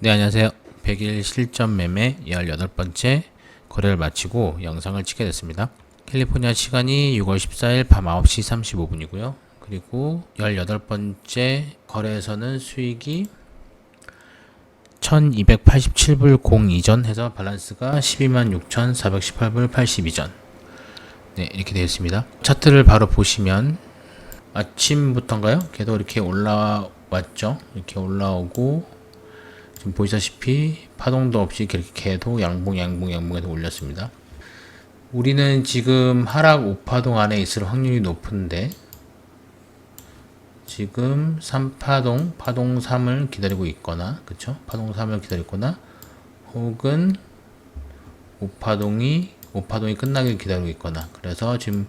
네, 안녕하세요. 100일 실전 매매 18번째 거래를 마치고 영상을 찍게 됐습니다. 캘리포니아 시간이 6월 14일 밤 9시 35분이고요. 그리고 18번째 거래에서는 수익이 1287불 02전 해서 밸런스가 126,418불 82전. 네, 이렇게 되어 있습니다. 차트를 바로 보시면 아침부터인가요? 계속 이렇게 올라왔죠? 이렇게 올라오고 지금 보시다시피 파동도 없이 이렇게 계속 양봉 양봉 양봉해서 올렸습니다. 우리는 지금 하락 5파동 안에 있을 확률이 높은데 지금 3파동, 파동 3을 기다리고 있거나 그쵸? 파동 3을 기다리거나 혹은 5파동이 5파동이 끝나길 기다리고 있거나 그래서 지금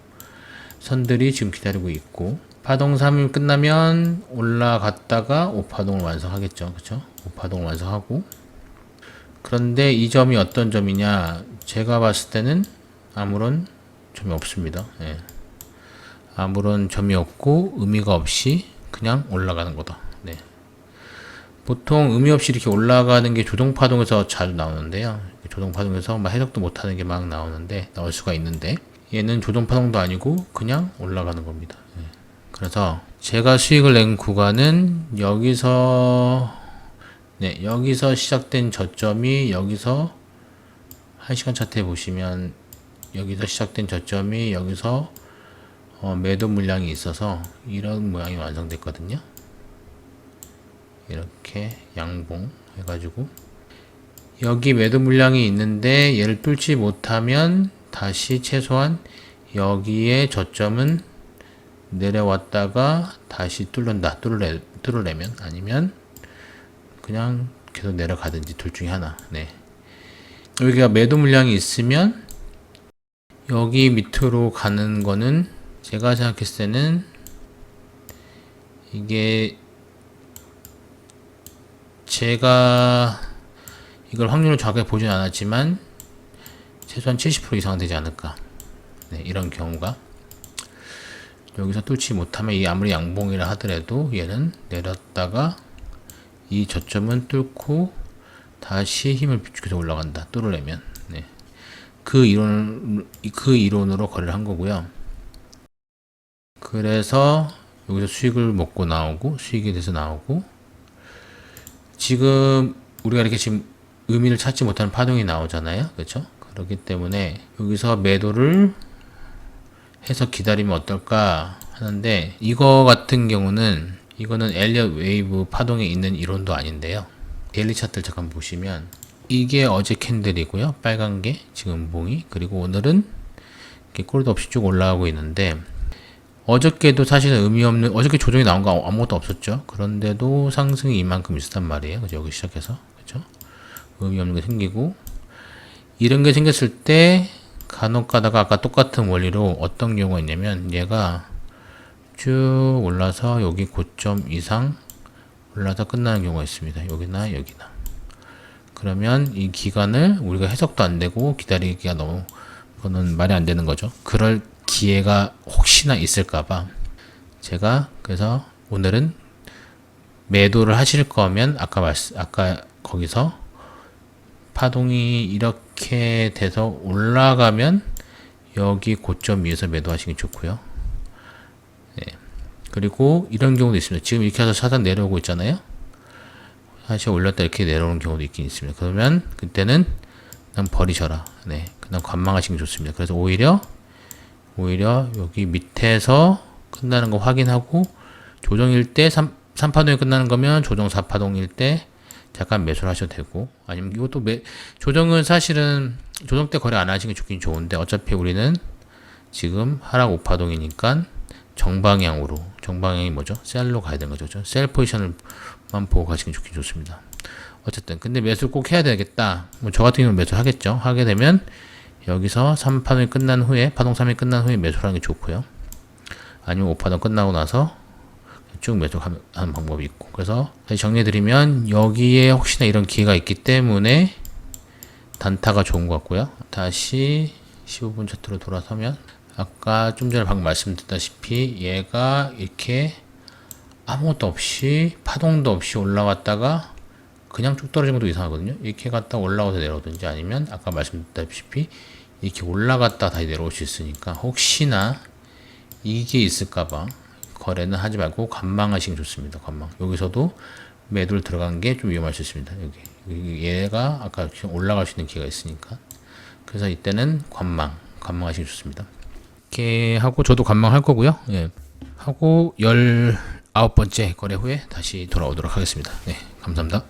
선들이 지금 기다리고 있고 파동 3이 끝나면 올라갔다가 5파동을 완성하겠죠. 그쵸? 5파동을 완성하고 그런데 이 점이 어떤 점이냐 제가 봤을 때는 아무런 점이 없습니다. 예. 아무런 점이 없고 의미가 없이 그냥 올라가는 거다. 네. 보통 의미 없이 이렇게 올라가는 게 조종파동에서 자주 나오는데요. 조종파동에서 막 해석도 못하는 게 막 나오는데 나올 수가 있는데 얘는 조종파동도 아니고 그냥 올라가는 겁니다. 예. 그래서 제가 수익을 낸 구간은 여기서 네 여기서 시작된 저점이 여기서 1시간 차트에 보시면 여기서 시작된 저점이 여기서 어, 매도 물량이 있어서 이런 모양이 완성됐거든요. 이렇게 양봉 해가지고 여기 매도 물량이 있는데 얘를 뚫지 못하면 다시 최소한 여기에 저점은 내려왔다가 다시 뚫는다 뚫으래, 뚫으려면 아니면 그냥 계속 내려가든지 둘 중에 하나. 네. 여기가 매도 물량이 있으면 여기 밑으로 가는 거는 제가 생각했을 때는 이게 제가 이걸 확률을 정확하게 보진 않았지만 최소한 70% 이상 되지 않을까. 네, 이런 경우가. 여기서 뚫지 못하면 이 아무리 양봉이라 하더라도 얘는 내렸다가 이 저점은 뚫고 다시 힘을 비추겨서 올라간다 뚫으려면 네. 그 이론 그 이론으로 거래를 한 거고요. 그래서 여기서 수익을 먹고 나오고 수익이 돼서 나오고 지금 우리가 이렇게 지금 의미를 찾지 못하는 파동이 나오잖아요. 그렇죠? 그렇기 때문에 여기서 매도를 해서 기다리면 어떨까 하는데 이거 같은 경우는 이거는 엘리엇 웨이브 파동에 있는 이론도 아닌데요. 데일리 차트를 잠깐 보시면 이게 어제 캔들이고요. 빨간 게 지금 봉이 그리고 오늘은 이렇게 꼴도 없이 쭉 올라가고 있는데 어저께도 사실은 의미 없는 어저께 조정이 나온 거 아무것도 없었죠. 그런데도 상승이 이만큼 있었단 말이에요. 그죠? 여기 시작해서 그죠? 의미 없는 게 생기고 이런 게 생겼을 때 간혹 가다가 아까 똑같은 원리로 어떤 경우가 있냐면 얘가 쭉 올라서 여기 고점 이상 올라서 끝나는 경우가 있습니다. 여기나 여기나. 그러면 이 기간을 우리가 해석도 안 되고 기다리기가 너무 그거는 말이 안 되는 거죠. 그럴 기회가 혹시나 있을까봐 제가 그래서 오늘은 매도를 하실 거면 아까 말 아까 거기서 파동이 이렇게 돼서 올라가면 여기 고점 위에서 매도하시기 좋고요. 네. 그리고 이런 경우도 있습니다. 지금 이렇게 해서 차단 내려오고 있잖아요. 다시 올렸다 이렇게 내려오는 경우도 있긴 있습니다. 그러면 그때는 그냥 버리셔라. 네. 그냥 관망하시는 게 좋습니다. 그래서 오히려 오히려 여기 밑에서 끝나는 거 확인하고 조정일 때 3, 3파동이 끝나는 거면 조정 4파동일 때 잠깐 매수를 하셔도 되고 아니면 이것도 매, 조정은 사실은 조정 때 거래 안 하시는 게 좋긴 좋은데 어차피 우리는 지금 하락 5파동이니까 정방향으로 정방향이 뭐죠? 셀로 가야 되는 거죠. 셀 포지션을만 보고 가시는 게 좋긴 좋습니다. 어쨌든 근데 매수를 꼭 해야 되겠다. 뭐 저 같은 경우는 매수 하겠죠. 하게 되면 여기서 3파동이 끝난 후에 파동 3이 끝난 후에 매수하는 게 좋고요. 아니면 5파동 끝나고 나서 쭉 매수하는 방법이 있고 그래서 정리해드리면 여기에 혹시나 이런 기회가 있기 때문에 단타가 좋은 것 같고요. 다시 15분 차트로 돌아서면 아까 좀 전에 방금 말씀드렸다시피 얘가 이렇게 아무것도 없이 파동도 없이 올라왔다가 그냥 쭉 떨어지는 것도 이상하거든요. 이렇게 갔다 올라가서 내려오든지 아니면 아까 말씀드렸다시피 이렇게 올라갔다 다시 내려올 수 있으니까 혹시나 이게 있을까봐 거래는 하지 말고 관망하시는 게 좋습니다. 관망. 여기서도 매도를 들어간 게 좀 위험할 수 있습니다. 여기. 얘가 아까 올라갈 수 있는 기회가 있으니까. 그래서 이때는 관망. 관망하시기 좋습니다. 이렇게 하고 저도 관망할 거고요. 예. 하고 19번째 거래 후에 다시 돌아오도록 하겠습니다. 네. 감사합니다.